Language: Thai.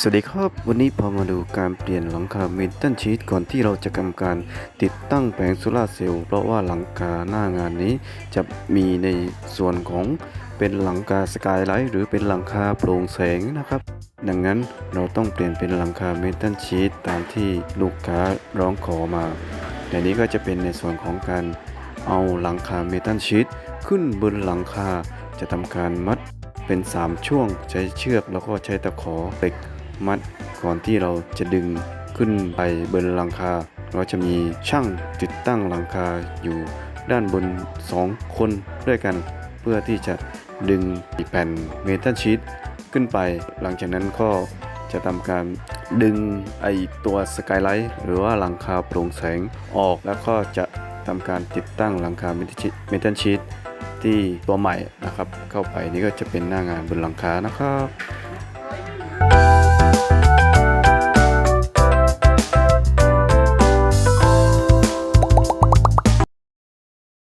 สวัสดีครับวันนี้พามาดูการเปลี่ยนหลังคาเมทัลชีตก่อนที่เราจะทำการติดตั้งแผงโซลาเซลล์เพราะว่าหลังคาหน้างานนี้จะมีในส่วนของเป็นหลังคาสกายไลท์หรือเป็นหลังคาโปร่งแสงนะครับ ดังนั้นเราต้องเปลี่ยนเป็นหลังคาเมทัลชีตตามที่ลูกค้าร้องขอมาแต่นี้ก็จะเป็นในส่วนของการเอาหลังคาเมทัลชีตขึ้นบนหลังคาจะทำการมัดเป็น 3 ช่วงใช้เชือกแล้วก็ใช้ตะขอเหล็ก มัดก่อนที่เราจะดึงขึ้นไปบนหลังคา เราจะมีช่างติดตั้งหลังคาอยู่ด้านบน 2 คนด้วยกัน เพื่อที่จะดึงแผ่นเมทัลชีตขึ้นไป หลังจากนั้นก็จะทำการดึงไอตัวสกายไลท์หรือว่าหลังคาโปร่งแสงออกแล้วก็จะทำการติดตั้งหลังคาเมทัลชีตที่ตัวใหม่นะครับ เข้าไปนี่ก็จะเป็นหน้างานบนหลังคานะครับ